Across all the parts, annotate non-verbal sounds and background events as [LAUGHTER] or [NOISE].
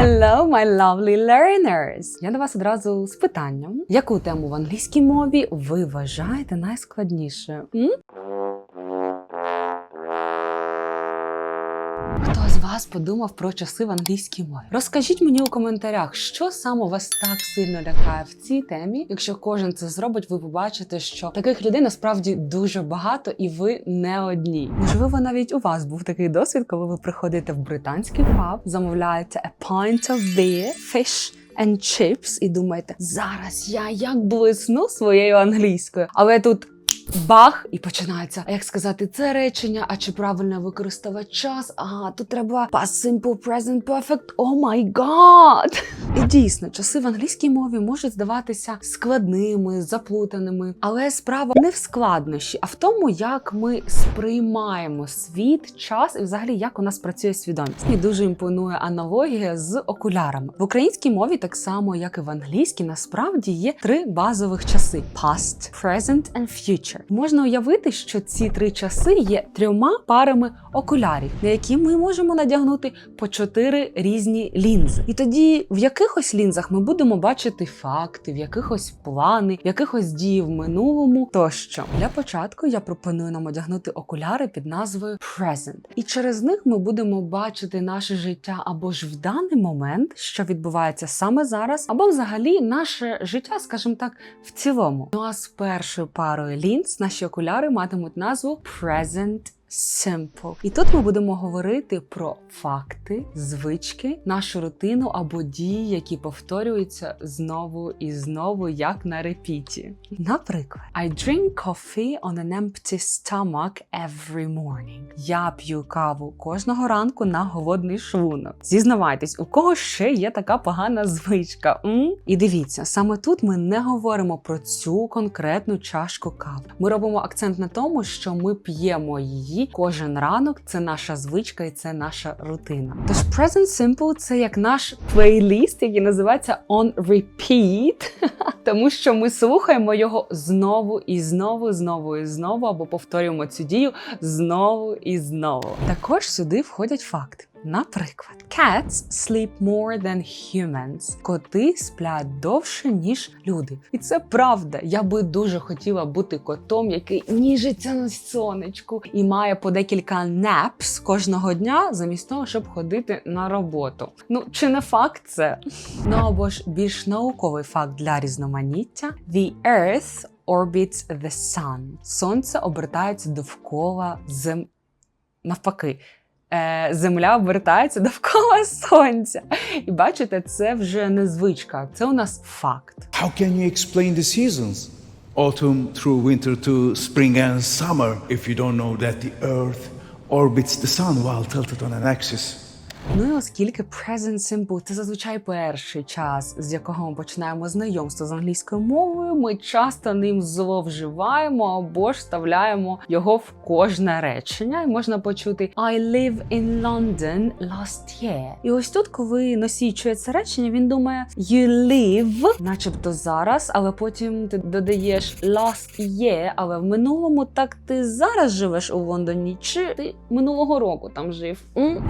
Hello, my lovely learners! Я до вас одразу з питанням. Яку тему в англійській мові ви вважаєте найскладнішою? М? Вас подумав про часи в англійській мові? Розкажіть мені у коментарях, що саме вас так сильно лякає в цій темі. Якщо кожен це зробить, ви побачите, що таких людей насправді дуже багато, і ви не одні. Можливо, навіть у вас був такий досвід, коли ви приходите в британський паб, замовляєте a pint of beer, fish and chips, і думаєте, зараз я як блисну своєю англійською, але тут. Бах, і починається. Як сказати це речення? А чи правильно використовувати час? Ага, тут треба past simple, present perfect. О май гад! Дійсно, часи в англійській мові можуть здаватися складними, заплутаними, але справа не в складнощі, а в тому, як ми сприймаємо світ, час і взагалі як у нас працює свідомість. Мені дуже імпонує аналогія з окулярами в українській мові, так само як і в англійській, насправді є три базових часи: past, present and future. Можна уявити, що ці три часи є трьома парами окулярів, на які ми можемо надягнути по чотири різні лінзи. І тоді в якихось лінзах ми будемо бачити факти, в якихось плани, в якихось дії в минулому тощо. Для початку я пропоную нам одягнути окуляри під назвою Present. І через них ми будемо бачити наше життя або ж в даний момент, що відбувається саме зараз, або взагалі наше життя, скажімо так, в цілому. Ну а з першою парою лінз наші окуляри матимуть назву Present Simple. І тут ми будемо говорити про факти, звички, нашу рутину або дії, які повторюються знову і знову, як на репіті. Наприклад, I drink coffee on an empty stomach every morning. Я п'ю каву кожного ранку на голодний шлунок. Зізнавайтесь, у кого ще є така погана звичка? М? І дивіться, саме тут ми не говоримо про цю конкретну чашку кави. Ми робимо акцент на тому, що ми п'ємо її кожен ранок. Це наша звичка і це наша рутина. Тож Present Simple – це як наш плейліст, який називається On Repeat, [LAUGHS] тому що ми слухаємо його знову і знову, знову і знову, або повторюємо цю дію знову і знову. Також сюди входять факти. Наприклад, cats sleep more than humans. Коти сплять довше, ніж люди. І це правда. Я би дуже хотіла бути котом, який ніжиться на сонечку і має по декілька naps кожного дня, замість того, щоб ходити на роботу. Ну чи не факт це? Ну або ж більш науковий факт для різноманіття: The Earth orbits the Sun. Сонце обертається довкола зем... навпаки Земля обертається довкола сонця. І бачите, це вже не звичка, це у нас факт. How can you explain the seasons? Autumn through winter to spring and summer if you don't know that the earth orbits the sun while tilted on an axis. Ну і оскільки present simple – це зазвичай перший час, з якого ми починаємо знайомство з англійською мовою, ми часто ним зловживаємо або ж вставляємо його в кожне речення, і можна почути I live in London last year. І ось тут, коли носій чує це речення, він думає you live, начебто зараз, але потім ти додаєш last year, але в минулому так ти зараз живеш у Лондоні, чи ти минулого року там жив?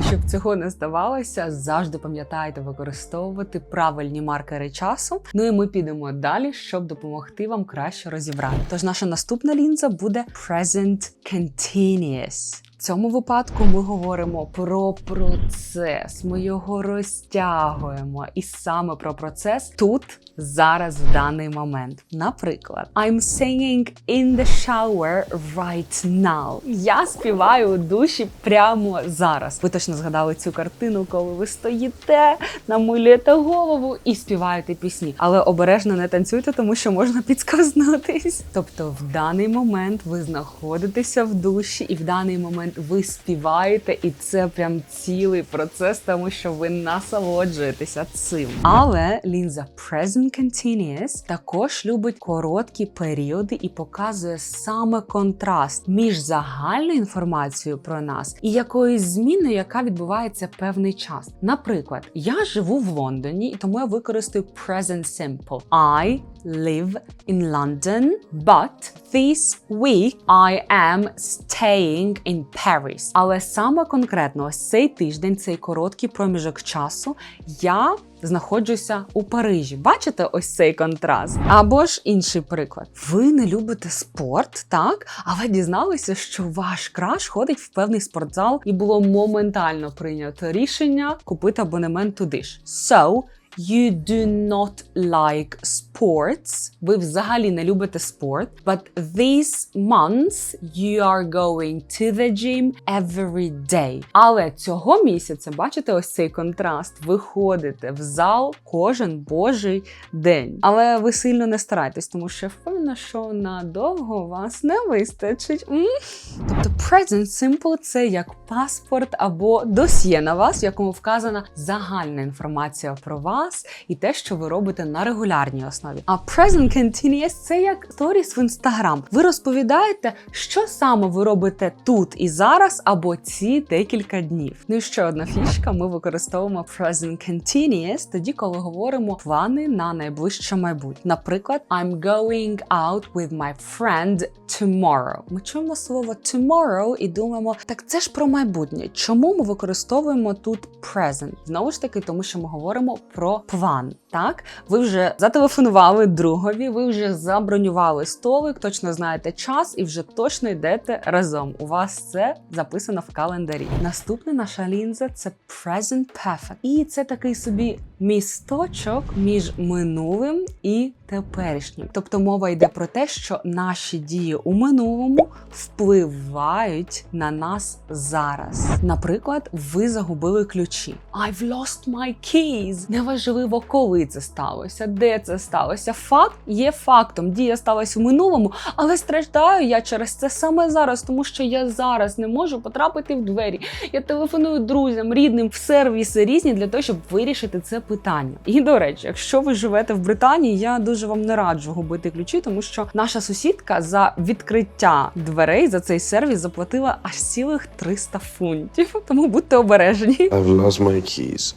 Щоб цього не ставалося, завжди пам'ятайте використовувати правильні маркери часу. Ну і ми підемо далі, щоб допомогти вам краще розібрати. Тож наша наступна лінза буде Present Continuous. В цьому випадку ми говоримо про процес, ми його розтягуємо, і саме про процес тут, зараз, в даний момент. Наприклад, I'm singing in the shower right now. Я співаю у душі прямо зараз. Ви точно згадали цю картину, коли ви стоїте, намилюєте голову і співаєте пісні. Але обережно не танцюйте, тому що можна підсказнутись. Тобто, в даний момент ви знаходитеся в душі, і в даний момент ви співаєте, і це прям цілий процес, тому що ви насолоджуєтеся цим. Але лінза Present Continuous також любить короткі періоди і показує саме контраст між загальною інформацією про нас і якоюсь зміною, яка відбувається певний час. Наприклад, я живу в Лондоні, і тому я використаю Present Simple. I live in London, but This week I am staying in Paris. Але саме конкретно ось цей тиждень, цей короткий проміжок часу, я знаходжуся у Парижі. Бачите ось цей контраст? Або ж інший приклад. Ви не любите спорт, так? Але дізналися, що ваш краш ходить в певний спортзал, і було моментально прийнято рішення купити абонемент туди ж. So, You do not like sports. Ви взагалі не любите спорт. But this month you are going to the gym every day. Але цього місяця, бачите, ось цей контраст. Ви ходите в зал кожен божий день. Але ви сильно не старайтесь, тому що я впевнена, що надовго вас не вистачить. Тобто present simple – це як паспорт або досьє на вас, в якому вказана загальна інформація про вас і те, що ви робите на регулярній основі. А present continuous – це як сторіс в інстаграм. Ви розповідаєте, що саме ви робите тут і зараз, або ці декілька днів. Ну і ще одна фішка: ми використовуємо present continuous тоді, коли говоримо плани на найближче майбутнє. Наприклад, I'm going out with my friend tomorrow. Ми чуємо слово tomorrow і думаємо, так це ж про майбутнє. Чому ми використовуємо тут present? Знову ж таки, тому що ми говоримо про план. Так, ви вже зателефонували другові, ви вже забронювали столик, точно знаєте час і вже точно йдете разом. У вас це записано в календарі. Наступна наша лінза це present perfect. І це такий собі місточок між минулим і теперішнім. Тобто мова йде про те, що наші дії у минулому впливають на нас зараз. Наприклад, ви загубили ключі. I've lost my keys. Неважливо, коли це сталося, де це сталося. Факт є фактом. Дія сталася в минулому, але страждаю я через це саме зараз, тому що я зараз не можу потрапити в двері. Я телефоную друзям, рідним в сервіси різні для того, щоб вирішити це питання. І до речі, якщо ви живете в Британії, я дуже вам не раджу губити ключі, тому що наша сусідка за відкриття дверей за цей сервіс заплатила аж цілих 300 фунтів. Тому будьте обережні. I've lost my keys.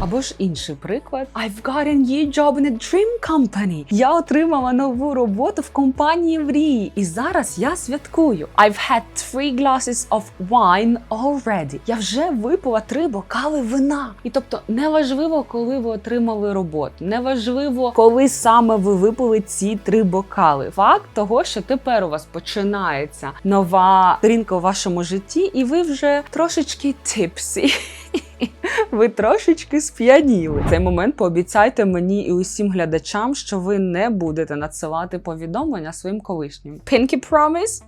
Або ж інший приклад: I've got a new job in a dream company. Я отримала нову роботу в компанії мрії, і зараз я святкую. I've had three glasses of wine already. Я вже випила три бокали вина. І тобто, неважливо, коли ви отримали роботу, неважливо, коли саме ви випили ці три бокали. Факт того, що тепер у вас починається нова сторінка у вашому житті, і ви вже трошечки типсі. Ви трошечки сп'яніли. Цей момент пообіцяйте мені і усім глядачам, що ви не будете надсилати повідомлення своїм колишнім. Pinky promise?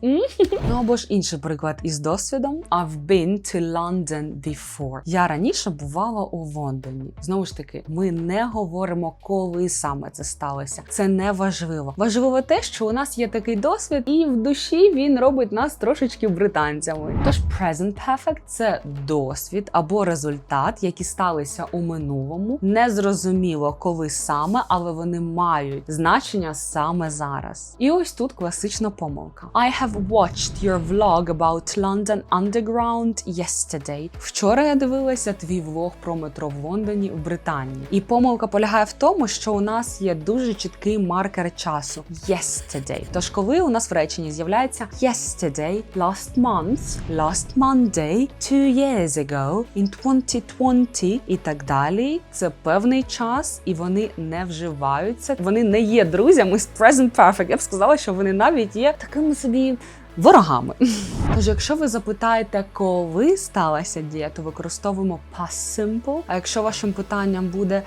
Ну або ж інший приклад із досвідом. I've been to London before. Я раніше бувала у Лондоні. Знову ж таки, ми не говоримо, коли саме це сталося. Це не важливо. Важливо те, що у нас є такий досвід, і в душі він робить нас трошечки британцями. Тож present perfect – це досвід або результат, які сталися у минулому. Незрозуміло, коли саме, але вони мають значення саме зараз. І ось тут класична помилка. I have watched your vlog about London Underground yesterday. Вчора я дивилася твій влог про метро в Лондоні в Британії. І помилка полягає в тому, що у нас є дуже чіткий маркер часу yesterday. Тож, коли у нас в реченні з'являється yesterday, last month, last Monday, two years ago, in 2020 і так далі, це певний час, і вони не вживаються. Вони не є друзями з present perfect. Я б сказала, що вони навіть є такими собі. Ворогами. [LAUGHS] Тож, якщо ви запитаєте, коли сталася дія, то використовуємо past simple. А якщо вашим питанням буде,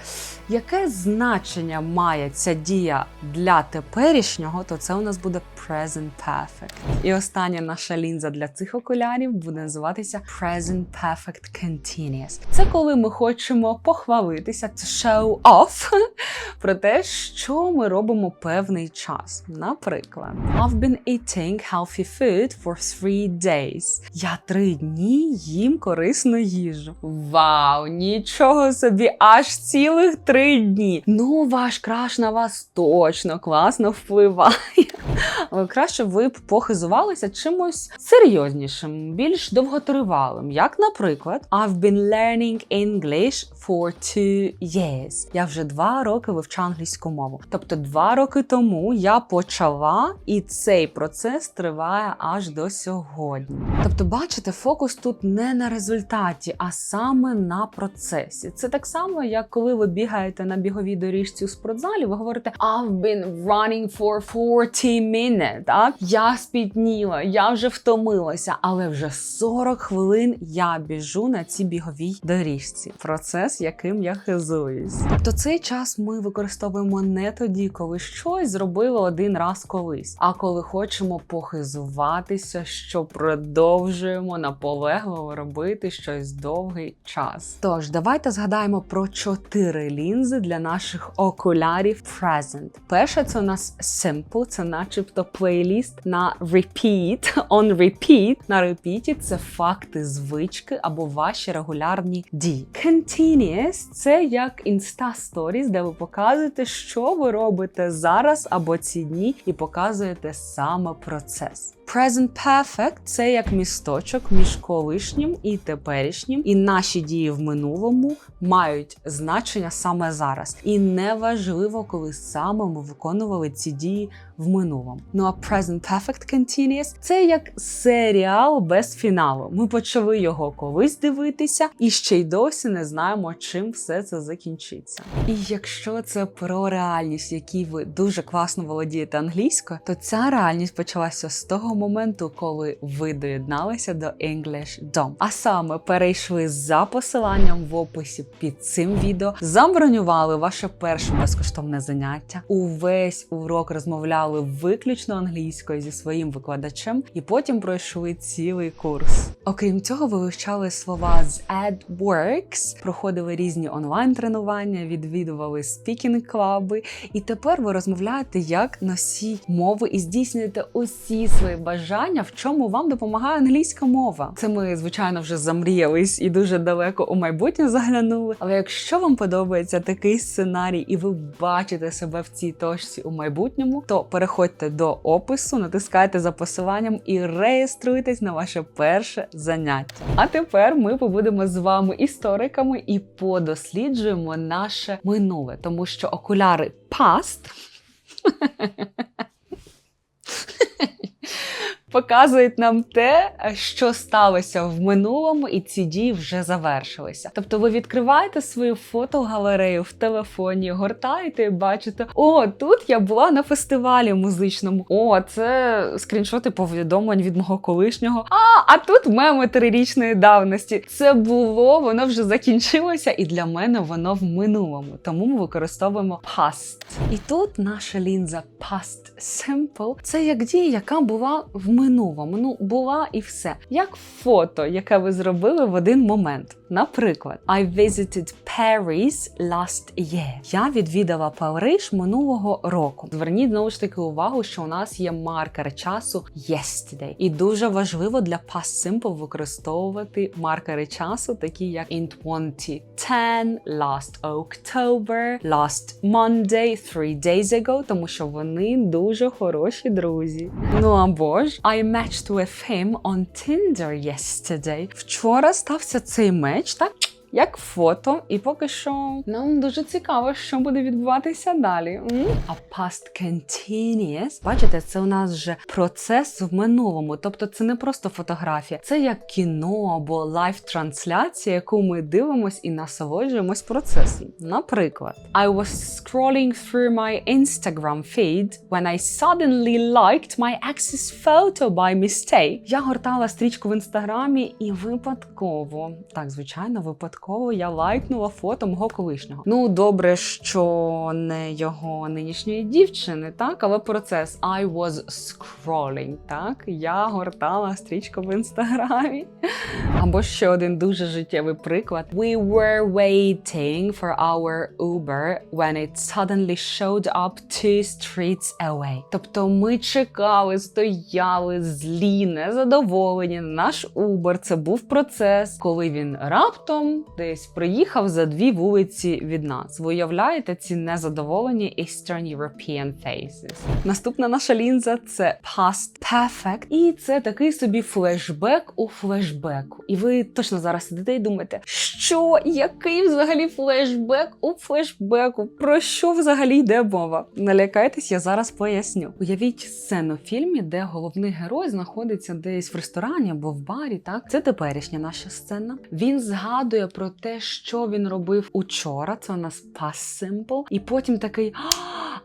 яке значення має ця дія для теперішнього, то це у нас буде present perfect. І остання наша лінза для цих окулярів буде називатися present perfect continuous. Це коли ми хочемо похвалитися, to show off [LAUGHS] про те, що ми робимо певний час. Наприклад, I've been eating healthy food for three days. Я три дні їм корисну їжу. Вау, нічого собі, аж цілих три дні. Ну, ваш краш на вас точно класно впливає. [LAUGHS] Краще ви б похизувалися чимось серйознішим, більш довготривалим. Як, наприклад, I've been learning English for two years. Я вже два роки вивчаю англійську мову. Тобто, два роки тому я почала, і цей процес триває аж до сьогодні. Тобто, бачите, фокус тут не на результаті, а саме на процесі. Це так само, як коли ви бігаєте на біговій доріжці у спортзалі, ви говорите I've been running for 40 minutes. Так, я спітніла, я вже втомилася, але вже 40 хвилин я біжу на цій біговій доріжці. Процес, яким я хизуюсь. Тобто цей час ми використовуємо не тоді, коли щось зробили один раз колись, а коли хочемо похизуватися, що продовжуємо наполегливо робити щось довгий час. Тож давайте згадаємо про чотири лінзи для наших окулярів Present. Перша це у нас Simple, це начебто плейліст на repeat, on repeat. На репіті це факти, звички або ваші регулярні дії. Continuous – це як Insta Stories, де ви показуєте, що ви робите зараз або ці дні, і показуєте саме процес. Present Perfect – це як місточок між колишнім і теперішнім, і наші дії в минулому мають значення саме зараз. І неважливо, коли саме ми виконували ці дії в минулому. Ну а Present Perfect Continuous – це як серіал без фіналу. Ми почали його колись дивитися, і ще й досі не знаємо, чим все це закінчиться. І якщо це про реальність, якій ви дуже класно володієте англійською, то ця реальність почалася з того моменту, коли ви доєдналися до English Dom. А саме перейшли за посиланням в описі під цим відео, забронювали ваше перше безкоштовне заняття. Увесь урок розмовляли виключно англійською зі своїм викладачем, і потім пройшли цілий курс. Окрім цього, ви вивчали слова з AdWorks, проходили різні онлайн-тренування, відвідували спікінг-клаби, і тепер ви розмовляєте як носій мови і здійснюєте усі свої бажання, в чому вам допомагає англійська мова. Це ми, звичайно, вже замріялись і дуже далеко у майбутнє заглянули. Але якщо вам подобається такий сценарій, і ви бачите себе в цій точці у майбутньому, то переходьте до опису, натискайте за посиланням і реєструйтесь на ваше перше заняття. А тепер ми побудемо з вами істориками і подосліджуємо наше минуле, тому що окуляри past [LAUGHS] показують нам те, що сталося в минулому, і ці дії вже завершилися. Тобто ви відкриваєте свою фотогалерею в телефоні, гортаєте і бачите, о, тут я була на фестивалі музичному. О, це скріншоти повідомлень від мого колишнього. А, а тут меми трирічної давності. Це було, воно вже закінчилося, і для мене воно в минулому. Тому ми використовуємо past. І тут наша лінза past simple – це як дія, яка була в минулому. Ну, була і все. Як фото, яке ви зробили в один момент. Наприклад, I visited Paris last year. Я відвідала Париж минулого року. Зверніть знову ж таки увагу, що у нас є маркер часу yesterday. І дуже важливо для past simple використовувати маркери часу, такі як in 2010, last October, last Monday, three days ago, тому що вони дуже хороші друзі. Ну або ж I matched with him on Tinder yesterday. Вчора стався цей меч, так? Як фото, і поки що нам дуже цікаво, що буде відбуватися далі. А past continuous, бачите, це у нас вже процес в минулому. Тобто це не просто фотографія, це як кіно або лайв-трансляція, яку ми дивимось і насолоджуємось процесом. Наприклад, I was scrolling through my Instagram feed when I suddenly liked my ex's photo by mistake. Я гортала стрічку в інстаграмі і випадково, так звичайно, випадково випадково я лайкнула фото мого колишнього. Ну, добре, що не його нинішньої дівчини, так, але процес I was scrolling, так, я гортала стрічку в інстаграмі. Або ще один дуже життєвий приклад. We were waiting for our Uber when it suddenly showed up two streets away. Тобто ми чекали, стояли злі, незадоволені. Наш Uber це був процес, коли він раптом десь приїхав за дві вулиці від нас. Ви уявляєте ці незадоволені Eastern European faces. Наступна наша лінза це past perfect. І це такий собі флешбек у флешбеку. І ви точно зараз сидите і думаєте, що який взагалі флешбек у флешбеку? Про що взагалі йде мова? Не лякайтесь, я зараз поясню. Уявіть сцену в фільмі, де головний герой знаходиться десь в ресторані або в барі. Так, це теперішня наша сцена. Він згадує про те, що він робив учора. Це у нас past simple. І потім такий.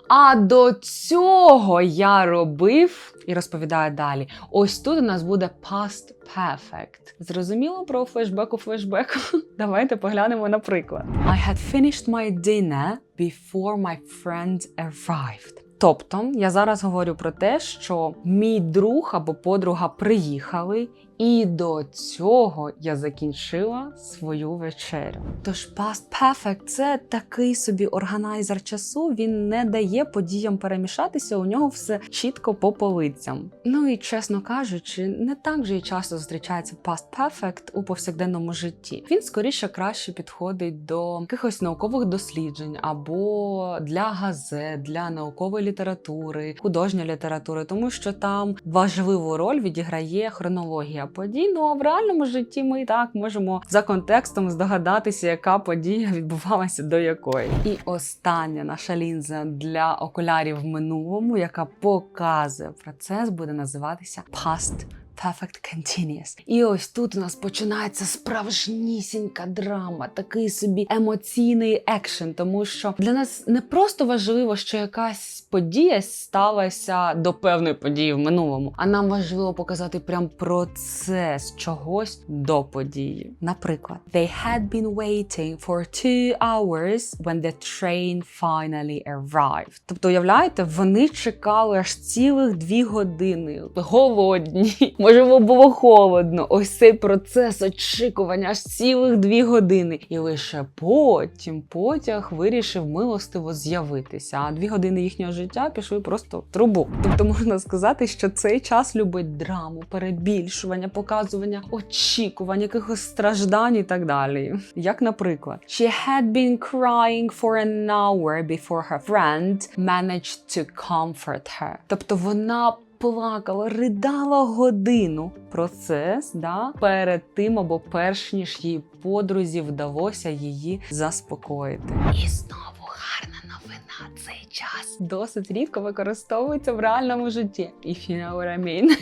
А до цього я робив і розповідає далі. Ось тут у нас буде past perfect. Зрозуміло про флешбек у флешбеку? [LAUGHS] Давайте поглянемо на приклад. I had finished my dinner before my friend arrived. Тобто я зараз говорю про те, що мій друг або подруга приїхали, і до цього я закінчила свою вечерю. Тож past perfect – це такий собі органайзер часу. Він не дає подіям перемішатися. У нього все чітко по полицям. Ну і чесно кажучи, не так же і часто зустрічається past perfect у повсякденному житті. Він скоріше краще підходить до якихось наукових досліджень або для газет, для наукової літератури, художньої літератури, тому що там важливу роль відіграє хронологія подій. Ну а в реальному житті ми і так можемо за контекстом здогадатися, яка подія відбувалася до якої. І остання наша лінза для окулярів в минулому, яка показує процес, буде називатися past Perfect Continuous. І ось тут у нас починається справжнісінька драма, такий собі емоційний екшен, тому що для нас не просто важливо, що якась подія сталася до певної події в минулому, а нам важливо показати прям процес чогось до події. Наприклад, they had been waiting for two hours when the train finally arrived. Тобто, уявляєте, вони чекали аж цілих дві години, голодні. Можливо, було холодно. Ось цей процес очікування аж цілих дві години. І лише потім потяг вирішив милостиво з'явитися. А дві години їхнього життя пішли просто в трубу. Тобто можна сказати, що цей час любить драму, перебільшування, показування очікувань, якихось страждань і так далі. Як, наприклад, She had been crying for an hour before her friend managed to comfort her. Тобто вона плакала, ридала годину. Процес, да, перед тим або перш ніж їй подрузі вдалося її заспокоїти. І знову новина. Цей час досить рідко використовується в реальному житті. If you know what I mean.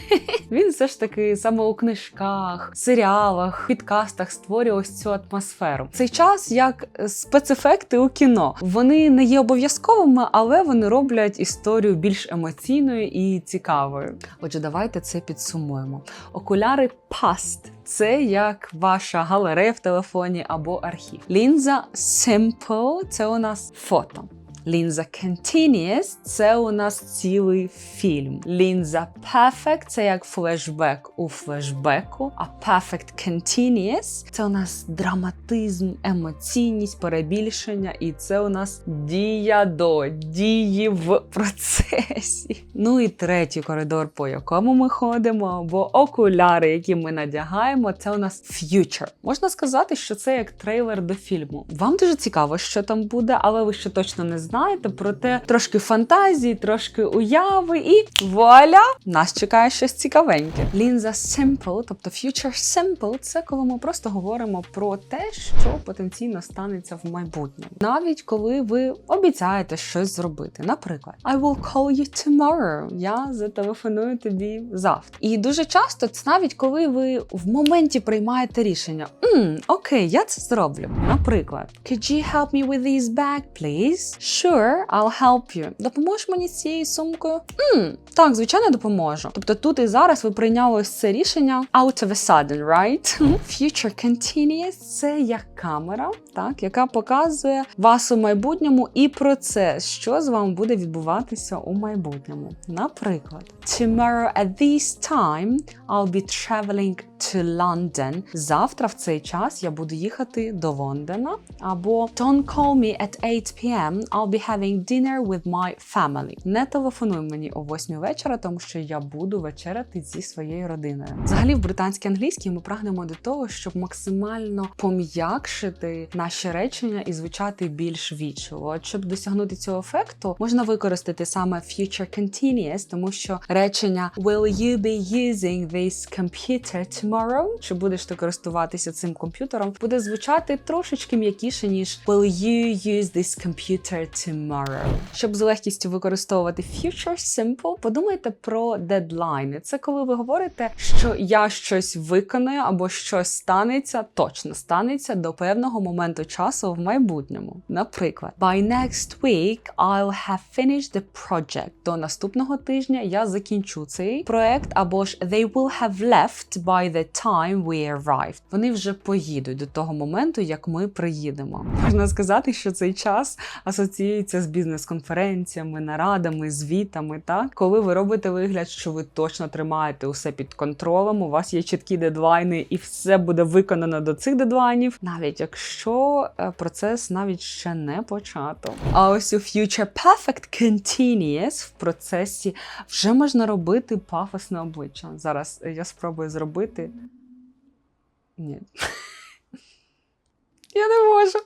Він все ж таки саме у книжках, серіалах, підкастах створює ось цю атмосферу. Цей час як спецефекти у кіно. Вони не є обов'язковими, але вони роблять історію більш емоційною і цікавою. Отже, давайте це підсумуємо. Окуляри past – це як ваша галерея в телефоні або архів. Лінза Simple – це у нас фото. Лінза Continuous – це у нас цілий фільм. Лінза Perfect – це як флешбек у флешбеку. А Perfect Continuous – це у нас драматизм, емоційність, перебільшення, і це у нас дія до дії в процесі. Ну і третій коридор, по якому ми ходимо, або окуляри, які ми надягаємо, це у нас future. Можна сказати, що це як трейлер до фільму. Вам дуже цікаво, що там буде, але ви ще точно не знаєте. Проте трошки фантазії, трошки уяви, і вуаля! Нас чекає щось цікавеньке. Лінза Simple, тобто Future Simple, це коли ми просто говоримо про те, що потенційно станеться в майбутньому. Навіть коли ви обіцяєте щось зробити. Наприклад, I will call you tomorrow. Я зателефоную тобі завтра. І дуже часто це навіть коли ви в моменті приймаєте рішення. «М, окей, я це зроблю. Наприклад, Could you help me with this bag, please? Sure, I'll help you. Допоможеш мені з цією сумкою? «М, так, звичайно, допоможу. Тобто тут і зараз ви прийняли ось це рішення out of a sudden, right? Future continuous – це як камера, так, яка показує вас у майбутньому і процес, що з вами буде відбуватися у майбутньому. Наприклад, tomorrow at this time I'll be traveling to London. Завтра в цей час я буду їхати до Лондона. Або don't call me at 8 p.m. I'll be having dinner with my family. Не телефонуй мені о 8 вечора, тому що я буду вечеряти зі своєю родиною. Взагалі, в британській англійській ми прагнемо до того, щоб максимально пом'якшити наші речення і звучати більш вічливо. Щоб досягнути цього ефекту, можна використати саме future continuous, тому що речення Will you be using this computer tomorrow? Чи будеш ти користуватися цим комп'ютером? Буде звучати трошечки м'якіше, ніж Will you use this computer tomorrow? Щоб з легкістю використовувати future simple, подумайте про дедлайни. Це коли ви говорите, що я щось виконую або щось станеться, точно станеться до певного моменту часу в майбутньому. Наприклад, by next week I'll have finished the project. До наступного тижня я закінчу цей проект, або ж they will have left by the time we arrived. Вони вже поїдуть до того моменту, як ми приїдемо. Можна сказати, що цей час асоціюється з бізнес-конференціями, нарадами, звітами. Так, коли ви робите вигляд, що ви точно тримаєте усе під контролем, у вас є чіткі дедлайни, і все буде виконано до цих дедлайнів, навіть якщо е, процес навіть ще не почато. А ось у Future Perfect Continuous в процесі вже можна робити пафосне обличчя. Зараз я спробую зробити. Ні. [LAUGHS] Я не можу.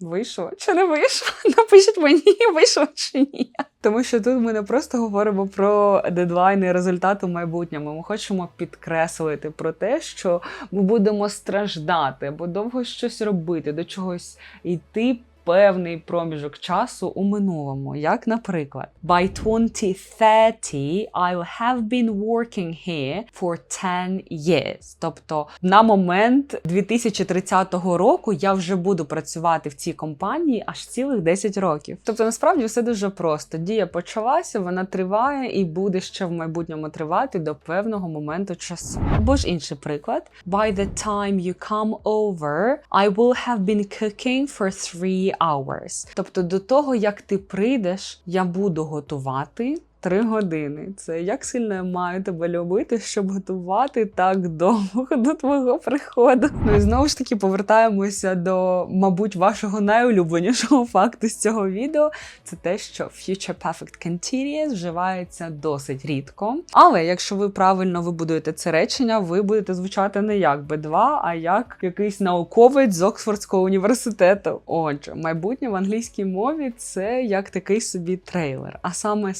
Вийшло чи не вийшло? [LAUGHS] Напишіть мені, [LAUGHS] вийшло чи ні. Тому що тут ми не просто говоримо про дедлайни результату в майбутньому. Ми хочемо підкреслити про те, що ми будемо страждати або довго щось робити, до чогось йти. Певний проміжок часу у минулому, як, наприклад, by 2030 I'll have been working here for 10 years. Тобто на момент 2030 року я вже буду працювати в цій компанії аж цілих 10 років. Тобто, насправді все дуже просто. Дія почалася, вона триває і буде ще в майбутньому тривати до певного моменту часу. Або ж інший приклад: by the time you come over, I will have been cooking for three hours. Тобто, до того як ти прийдеш, я буду готувати. Три години. Це як сильно я маю тебе любити, щоб готувати так довго [LAUGHS] до твого приходу. Ну і знову ж таки повертаємося до, мабуть, вашого найулюбленішого [LAUGHS] факту з цього відео. Це те, що Future Perfect Continuous вживається досить рідко. Але якщо ви правильно вибудуєте це речення, ви будете звучати не як B2, а як якийсь науковець з Оксфордського університету. Отже, майбутнє в англійській мові це як такий собі трейлер, а саме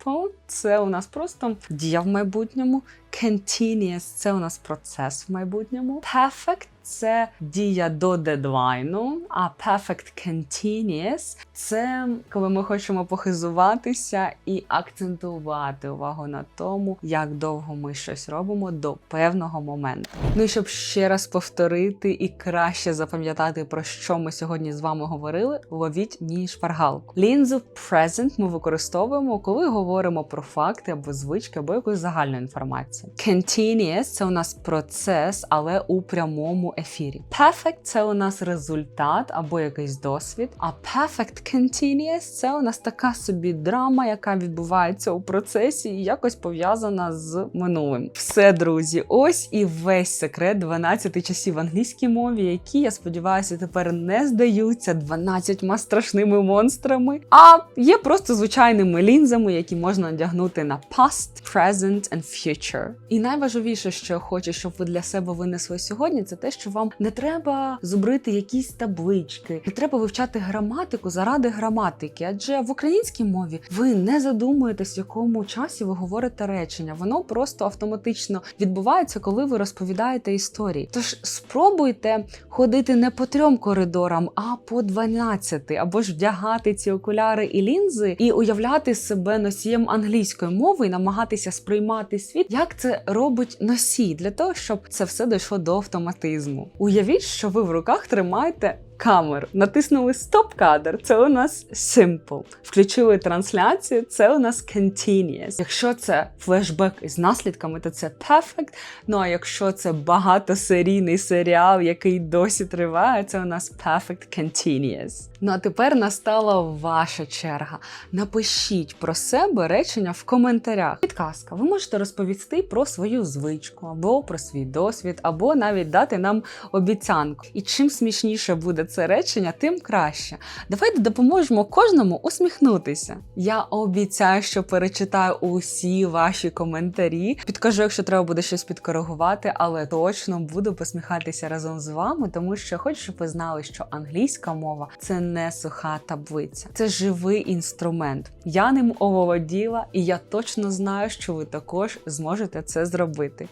simple – це у нас просто дія в майбутньому. Continuous – це у нас процес в майбутньому. Perfect – це дія до дедлайну, а perfect continuous – це коли ми хочемо похизуватися і акцентувати увагу на тому, як довго ми щось робимо до певного моменту. Ну і щоб ще раз повторити і краще запам'ятати, про що ми сьогодні з вами говорили, ловіть мені шпаргалку. Лінзу present ми використовуємо, коли говоримо про факти або звички, або якусь загальну інформацію. Continuous – це у нас процес, але у прямому ефірі. Perfect – це у нас результат або якийсь досвід. А perfect continuous – це у нас така собі драма, яка відбувається у процесі і якось пов'язана з минулим. Все, друзі, ось і весь секрет 12 часів в англійській мові, які я сподіваюся тепер не здаються 12 страшними монстрами, а є просто звичайними лінзами, які можна одягнути на past, present and future. І найважливіше, що я хочу, щоб ви для себе винесли сьогодні, це те, що вам не треба зубрити якісь таблички, не треба вивчати граматику заради граматики. Адже в українській мові ви не задумуєтесь, в якому часі ви говорите речення. Воно просто автоматично відбувається, коли ви розповідаєте історії. Тож спробуйте ходити не по трьом коридорам, а по 12, або ж вдягати ці окуляри і лінзи, і уявляти себе носієм англійської мови і намагатися сприймати світ, як це робить носій, для того, щоб це все дійшло до автоматизму. Уявіть, що ви в руках тримаєте камеру, натиснули стоп-кадр, це у нас simple. Включили трансляцію, це у нас continuous. Якщо це флешбек із наслідками, то це perfect. Ну а якщо це багатосерійний серіал, який досі триває, це у нас perfect continuous. Ну а тепер настала ваша черга. Напишіть про себе речення в коментарях. Підказка, ви можете розповісти про свою звичку, або про свій досвід, або навіть дати нам обіцянку. І чим смішніше буде це речення, тим краще. Давайте допоможемо кожному усміхнутися. Я обіцяю, що перечитаю усі ваші коментарі. Підкажу, якщо треба буде щось підкоригувати, але точно буду посміхатися разом з вами, тому що хочу, щоб ви знали, що англійська мова це не суха таблиця, це живий інструмент. Я ним оволоділа, і я точно знаю, що ви також зможете це зробити.